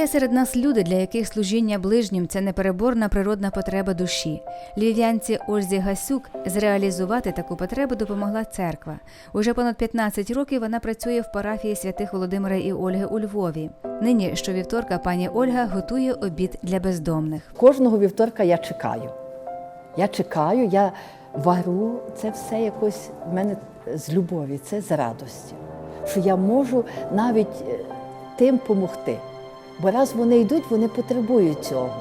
Є серед нас люди, для яких служіння ближнім це непереборна природна потреба душі. Львів'янці Ользі Гасюк зреалізувати таку потребу допомогла церква. Уже понад 15 років вона працює в парафії святих Володимира і Ольги у Львові. Нині щовівторка пані Ольга готує обід для бездомних. Кожного вівторка я чекаю. Я чекаю, я вару це все якось в мене з любові, це з радості. Що я можу навіть е, тим допомогти. Бо раз вони йдуть, вони потребують цього.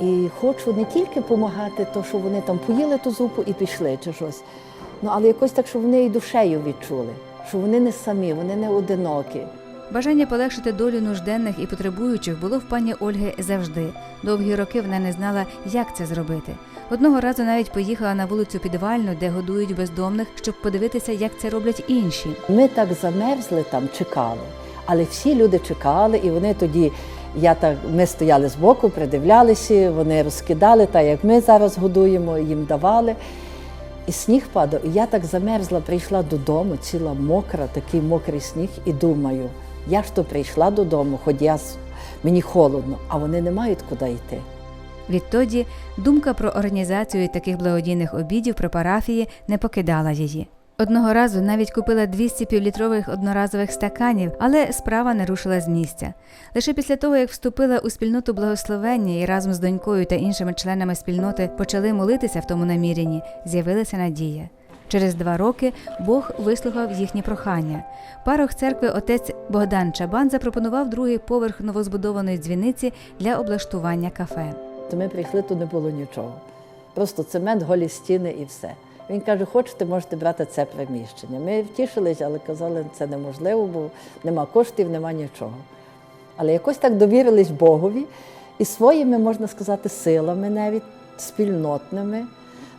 І хочу не тільки допомагати, то що вони там поїли ту зупу і пішли чи щось. Ну, але якось так, щоб вони і душею відчули, що вони не самі, вони не одинокі. Бажання полегшити долю нужденних і потребуючих було в пані Ольги завжди. Довгі роки вона не знала, як це зробити. Одного разу навіть поїхала на вулицю Підвальну, де годують бездомних, щоб подивитися, як це роблять інші. Ми так замерзли там, чекали. Але всі люди чекали, і вони тоді, я так, ми стояли збоку, придивлялися, вони розкидали, так як ми зараз годуємо, їм давали. І сніг падав. І я так замерзла, прийшла додому, ціла мокра, такий мокрий сніг, і думаю, я ж то прийшла додому, хоч я мені холодно, а вони не мають куди йти. Відтоді думка про організацію таких благодійних обідів при парафії не покидала її. Одного разу навіть купила 200 півлітрових одноразових стаканів, але справа не рушила з місця. Лише після того, як вступила у спільноту благословення і разом з донькою та іншими членами спільноти почали молитися в тому наміренні, з'явилася надія. Через два роки Бог вислухав їхні прохання. Парох церкви отець Богдан Чабан запропонував другий поверх новозбудованої дзвіниці для облаштування кафе. То ми прийшли, то не було нічого. Просто цемент, голі стіни і все. Він каже, хочете, можете брати це приміщення. Ми втішились, але казали, це неможливо, бо нема коштів, нема нічого. Але якось так довірились Богові і своїми, можна сказати, силами навіть спільнотними.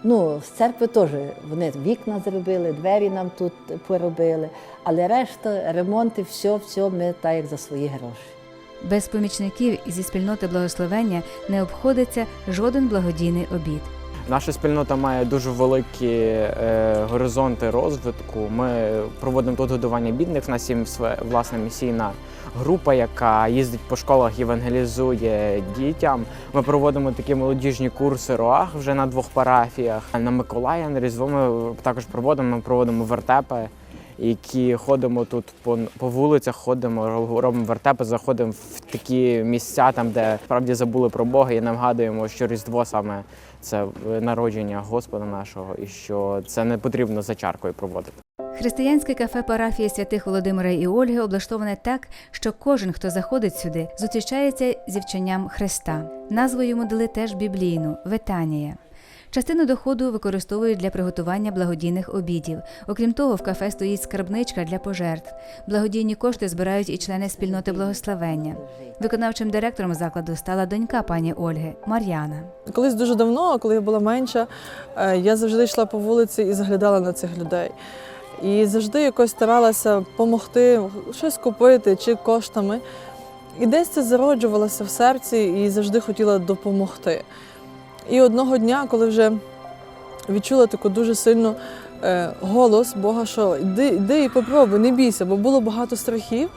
Ну, з церкви теж вони вікна зробили, двері нам тут поробили, але решта, ремонти, все, все ми так як за свої гроші. Без помічників зі спільноти благословення не обходиться жоден благодійний обід. Наша спільнота має дуже великі е, горизонти розвитку. Ми проводимо тут годування бідних. У нас є власна місійна група, яка їздить по школах, євангелізує дітям. Ми проводимо такі молодіжні курси роах вже на двох парафіях. На Миколая, на Різдво ми також проводимо. Ми проводимо вертепи, які ходимо тут по, по вулицях, ходимо, робимо вертепи, заходимо в такі місця, там де справді забули про Бога, і нагадуємо, що Різдво саме це народження Господа нашого, і що це не потрібно за чаркою проводити. Християнське кафе парафії святих Володимира і Ольги облаштоване так, що кожен, хто заходить сюди, зустрічається зі вченням Христа. Назву йому дали теж біблійну Ветанія. Частину доходу використовують для приготування благодійних обідів. Окрім того, в кафе стоїть скарбничка для пожертв. Благодійні кошти збирають і члени спільноти благословення. Виконавчим директором закладу стала донька пані Ольги Мар'яна. Колись дуже давно, коли я була менша, е, я завжди йшла по вулиці і заглядала на цих людей. І завжди якось старалася допомогти, щось купити чи коштами. І десь це зароджувалося в серці і завжди хотіла допомогти. І одного дня, коли вже відчула таку дуже сильну е, голос Бога, що йди, йди і попробуй, не бійся, бо було багато страхів.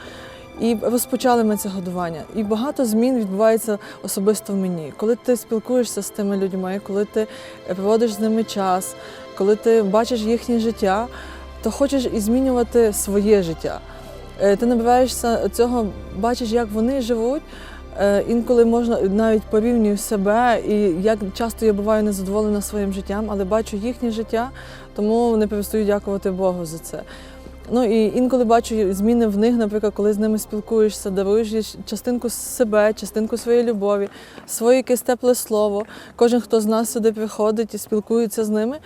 І розпочали ми це годування. І багато змін відбувається особисто в мені. Коли ти спілкуєшся з тими людьми, коли ти проводиш з ними час, коли ти бачиш їхнє життя, то хочеш і змінювати своє життя. Е, Ти набираєшся цього, бачиш, як вони живуть. Е, Інколи можна навіть порівнюю себе, і як часто я буваю незадоволена своїм життям, але бачу їхнє життя, тому не перестаю дякувати Богу за це. Ну і інколи бачу зміни в них, наприклад, коли з ними спілкуєшся, даруєш частинку себе, частинку своєї любові, своє якесь тепле слово. Кожен, хто з нас сюди приходить і спілкується з ними.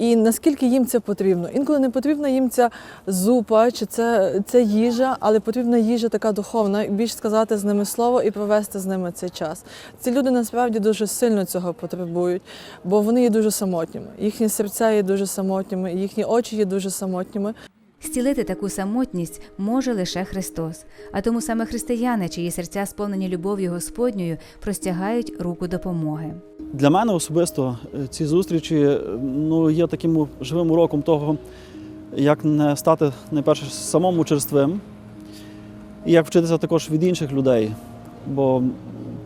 І наскільки їм це потрібно? Інколи не потрібна їм ця зупа чи це, це їжа, але потрібна їжа така духовна, більш сказати з ними слово і провести з ними цей час. Ці люди насправді дуже сильно цього потребують, бо вони є дуже самотніми. Їхні серця є дуже самотніми, їхні очі є дуже самотніми. Зцілити таку самотність може лише Христос, а тому саме християни, чиї серця сповнені любов'ю Господньою, простягають руку допомоги. Для мене особисто е, ці зустрічі е, ну, є таким живим уроком того, як не стати найперше самому черствим, і як вчитися також від інших людей. Бо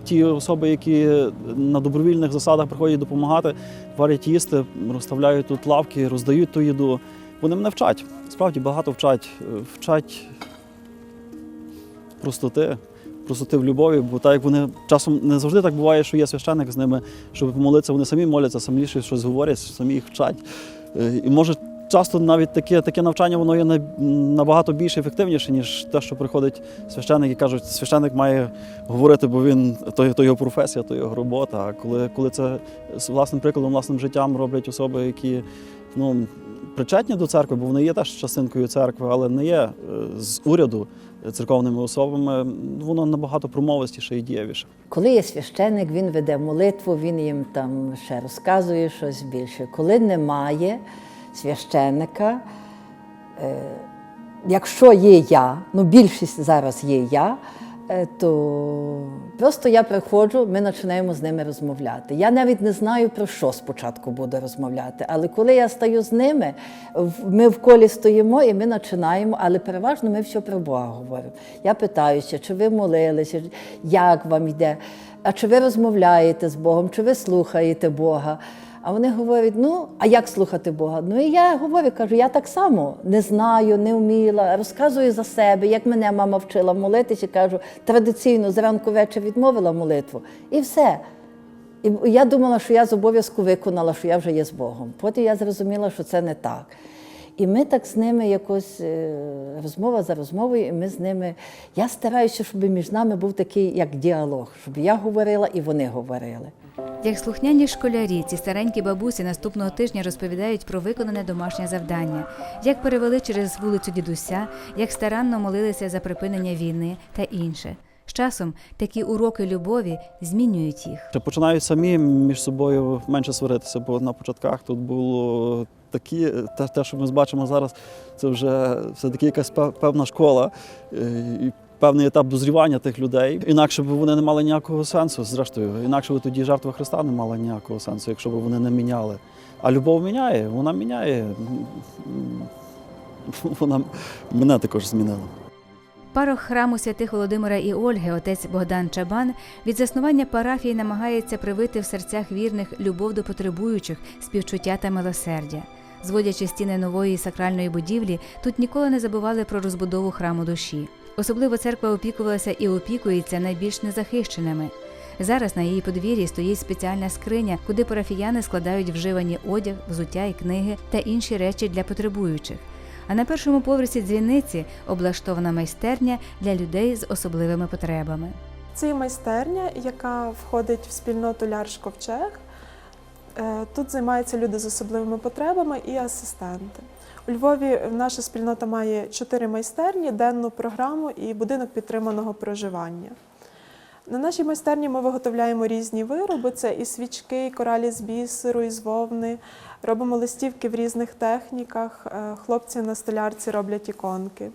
ті особи, які на добровільних засадах приходять допомагати, варять їсти, розставляють тут лавки, роздають ту їду, вони мене вчать. Справді багато вчать. Е, Вчать простоти, простоти в любові, бо так як вони часом не завжди так буває, що є священник з ними, щоб помолитися, вони самі моляться, самі щось говорять, самі їх вчать. Е, І може часто навіть таке, таке навчання воно є набагато більш ефективніше, ніж те, що приходить священник і кажуть, священник має говорити, бо він то, то його професія, то його робота. А коли, коли це з власним прикладом, власним життям роблять особи, які ну, причетні до церкви, бо вони є теж частинкою церкви, але не є е, з уряду церковними особами, воно набагато промовистіше і дієвіше. Коли є священник, він веде молитву, він їм там ще розказує щось більше. Коли немає священника, е, якщо є я, ну більшість зараз є я, то просто я приходжу, ми починаємо з ними розмовляти. Я навіть не знаю, про що спочатку буду розмовляти, але коли я стаю з ними, ми в колі стоїмо і ми починаємо, але переважно ми все про Бога говоримо. Я питаюся, чи ви молилися, як вам йде, а чи ви розмовляєте з Богом, чи ви слухаєте Бога. А вони говорять: ну, а як слухати Бога? Ну і я говорю, кажу, я так само не знаю, не вміла, розказую за себе, як мене мама вчила молитися, кажу, традиційно зранку вечір відмовила молитву. І все. І я думала, що я з обов'язку виконала, що я вже є з Богом. Потім я зрозуміла, що це не так. І ми так з ними якось е, розмова за розмовою, і ми з ними. Я стараюся, щоб між нами був такий як діалог, щоб я говорила і вони говорили. Як слухняні школярі, ці старенькі бабусі наступного тижня розповідають про виконане домашнє завдання, як перевели через вулицю дідуся, як старанно молилися за припинення війни та інше. З часом такі уроки любові змінюють їх. Чи починають самі між собою менше сваритися, бо на початках тут було такі, те, те, що ми бачимо зараз, це вже все-таки якась пев- певна школа е, і певний етап дозрівання тих людей. Інакше б вони не мали ніякого сенсу. Зрештою, інакше б тоді жертва Христа не мала ніякого сенсу, якщо б вони не міняли. А любов міняє, вона міняє. Вона мене також змінила. Парох храму святих Володимира і Ольги, отець Богдан Чабан, від заснування парафії намагається привити в серцях вірних любов до потребуючих, співчуття та милосердя. Зводячи стіни нової сакральної будівлі, тут ніколи не забували про розбудову храму душі. Особливо церква опікувалася і опікується найбільш незахищеними. Зараз на її подвір'ї стоїть спеціальна скриня, куди парафіяни складають вживані одяг, взуття і книги та інші речі для потребуючих. А на першому поверсі дзвіниці облаштована майстерня для людей з особливими потребами. Це майстерня, яка входить в спільноту Лярш Ковчег. Е, Тут займаються люди з особливими потребами і асистенти. У Львові наша спільнота має чотири майстерні, денну програму і будинок підтриманого проживання. На нашій майстерні ми виготовляємо різні вироби: це і свічки, і коралі з бісеру, і з вовни. Робимо листівки в різних техніках. Е, Хлопці на столярці роблять іконки.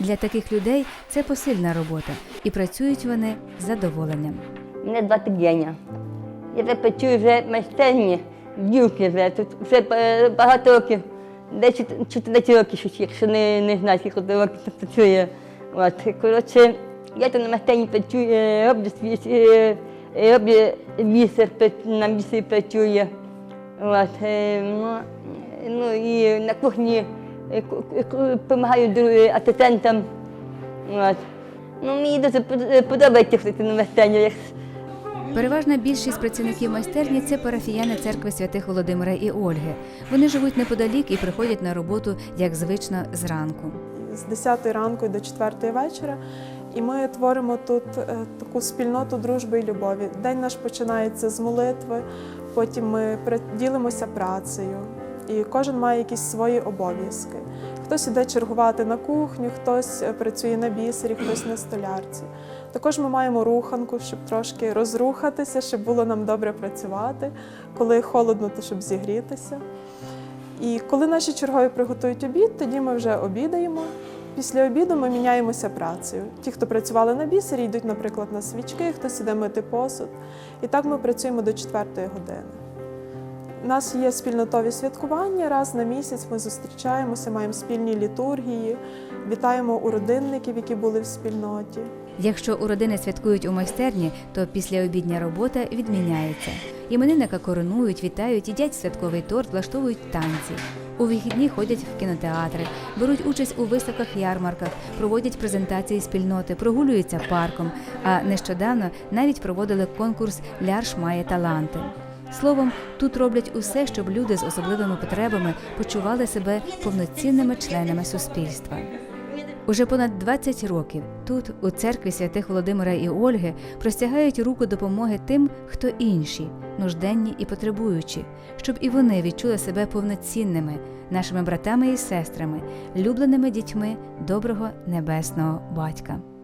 Для таких людей це посильна робота, і працюють вони з задоволенням. Мене звати Геня. Я вже працюю вже майстерні, дівки вже тут вже е, багато років, десь 14 років, якщо не, не знаю, скільки років тут працює. От, коротше, я тут на майстерні працюю, е, роблю свій, е, роблю бісер, на бісері працюю. От, ну, ну і на кухні ку- ку- допомагаю асистентам. От. Ну, мені дуже под- подобається ходити на майстерню. Переважна більшість працівників майстерні це парафіяни церкви святих Володимира і Ольги. Вони живуть неподалік і приходять на роботу, як звично, зранку. з 10 ранку до 4 вечора. І ми творимо тут е, таку спільноту дружби і любові. День наш починається з молитви, потім ми ділимося працею, і кожен має якісь свої обов'язки. Хтось іде чергувати на кухню, хтось е, працює на бісері, хтось на столярці. Також ми маємо руханку, щоб трошки розрухатися, щоб було нам добре працювати. Коли холодно, то щоб зігрітися. І коли наші чергові приготують обід, тоді ми вже обідаємо. Після обіду ми міняємося працею. Ті, хто працювали на бісері, йдуть, наприклад, на свічки, хтось іде мити посуд. І так ми працюємо до 4 години. У нас є спільнотові святкування. Раз на місяць ми зустрічаємося, маємо спільні літургії, вітаємо у родинників, які були в спільноті. Якщо у родини святкують у майстерні, то післяобідня робота відміняється. Іменинника коронують, вітають, їдять святковий торт, влаштовують танці. У вихідні ходять в кінотеатри, беруть участь у виставках ярмарках, проводять презентації спільноти, прогулюються парком. А нещодавно навіть проводили конкурс Лярш має таланти. Словом, тут роблять усе, щоб люди з особливими потребами почували себе повноцінними членами суспільства. Уже понад 20 років тут, у церкві святих Володимира і Ольги, простягають руку допомоги тим, хто інші, нужденні і потребуючі, щоб і вони відчули себе повноцінними, нашими братами і сестрами, любленими дітьми доброго небесного батька.